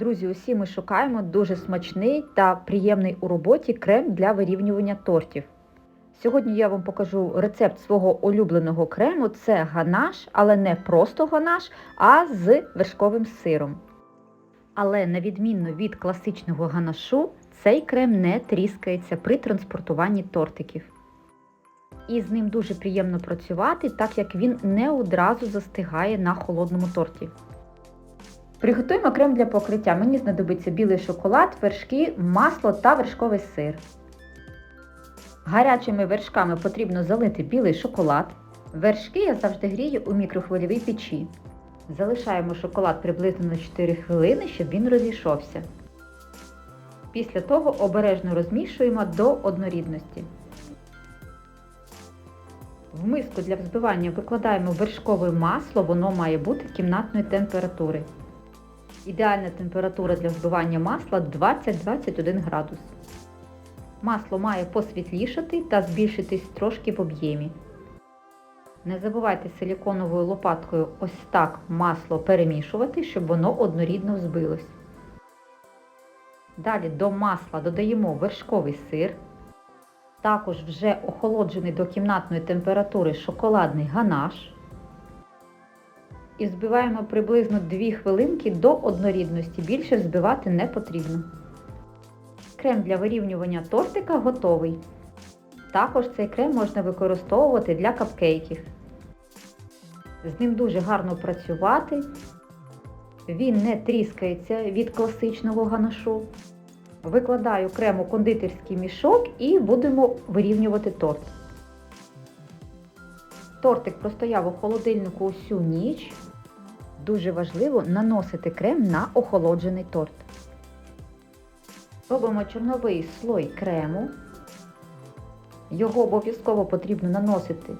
Друзі, усі ми шукаємо дуже смачний та приємний у роботі крем для вирівнювання тортів. Сьогодні я вам покажу рецепт свого улюбленого крему. Це ганаш, але не просто ганаш, а з вершковим сиром. Але на відмінно від класичного ганашу, цей крем не тріскається при транспортуванні тортиків. І з ним дуже приємно працювати, так як він не одразу застигає на холодному торті. Приготуємо крем для покриття. Мені знадобиться білий шоколад, вершки, масло та вершковий сир. Гарячими вершками потрібно залити білий шоколад. Вершки я завжди грію у мікрохвильовій печі. Залишаємо шоколад приблизно на 4 хвилини, щоб він розійшовся. Після того обережно розмішуємо до однорідності. В миску для взбивання викладаємо вершкове масло, воно має бути кімнатної температури. Ідеальна температура для взбивання масла 20-21 градус. Масло має посвітлішати та збільшитись трошки в об'ємі. Не забувайте силіконовою лопаткою ось так масло перемішувати, щоб воно однорідно взбилось. Далі до масла додаємо вершковий сир. Також вже охолоджений до кімнатної температури шоколадний ганаш. І збиваємо приблизно 2 хвилинки до однорідності. Більше збивати не потрібно. Крем для вирівнювання тортика готовий. Також цей крем можна використовувати для капкейків. З ним дуже гарно працювати. Він не тріскається від класичного ганашу. Викладаю крем у кондитерський мішок і будемо вирівнювати торт. Тортик простояв у холодильнику усю ніч. Дуже важливо наносити крем на охолоджений торт. Робимо чорновий слой крему. Його обов'язково потрібно наносити,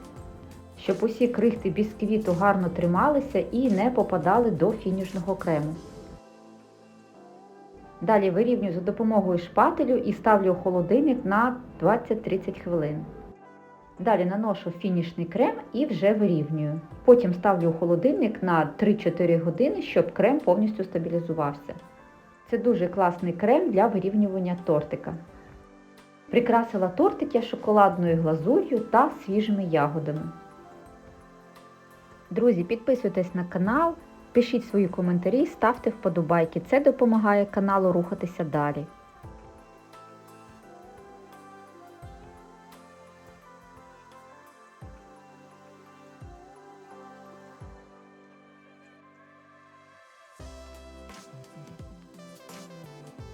щоб усі крихти бісквіту гарно трималися і не попадали до фінішного крему. Далі вирівнюю за допомогою шпателю і ставлю у холодильник на 20-30 хвилин. Далі наношу фінішний крем і вже вирівнюю. Потім ставлю у холодильник на 3-4 години, щоб крем повністю стабілізувався. Це дуже класний крем для вирівнювання тортика. Прикрасила тортик я шоколадною глазур'ю та свіжими ягодами. Друзі, підписуйтесь на канал, пишіть свої коментарі, ставте вподобайки. Це допомагає каналу рухатися далі.